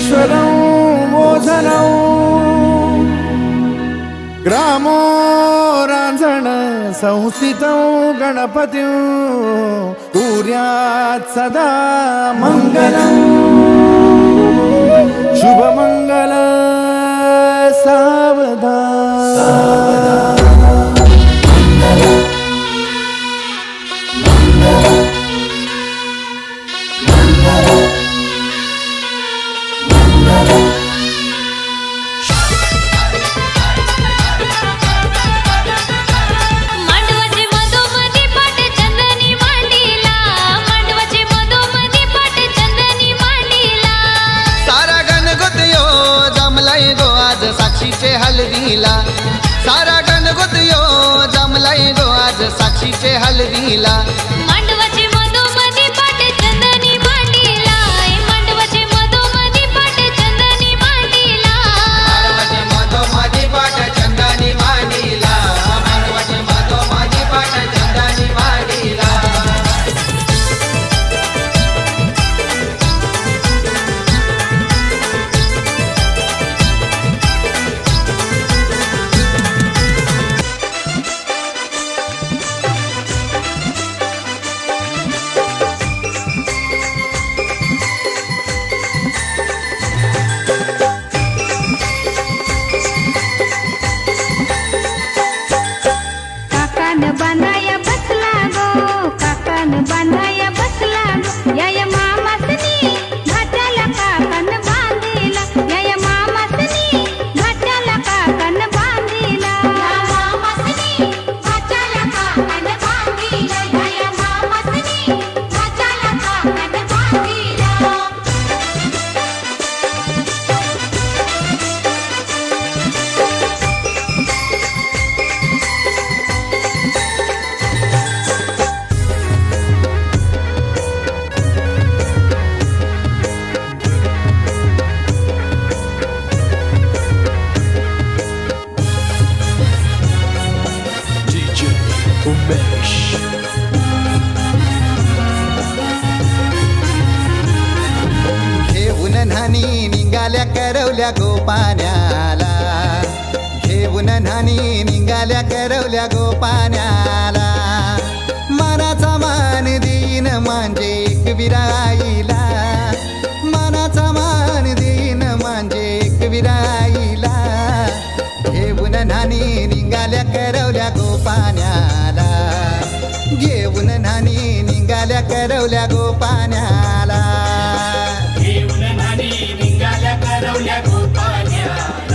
विघ्नेश्वरं मोचनं ग्रामो रांझण संस्थितं गणपतिं। कुर्यात् सदा मङ्गलम् हलवीला. सारा गणगोतयो जमलाय गो आज साक्षीचे हलवीला. Umesh घेऊन न्हाणी निघाल्या करवल्या गोपाण्याला. घेऊन न्हाणी निघाल्या करवल्या गोपाण्याला. मनाचा मान देईन म्हणजे एक विराई. करवल्या गोपाण्याला. घेऊन नानी निघाल्या करवल्या गोपाण्याला. घेऊन नानी निघाल्या करवल्या गोपाण्याला.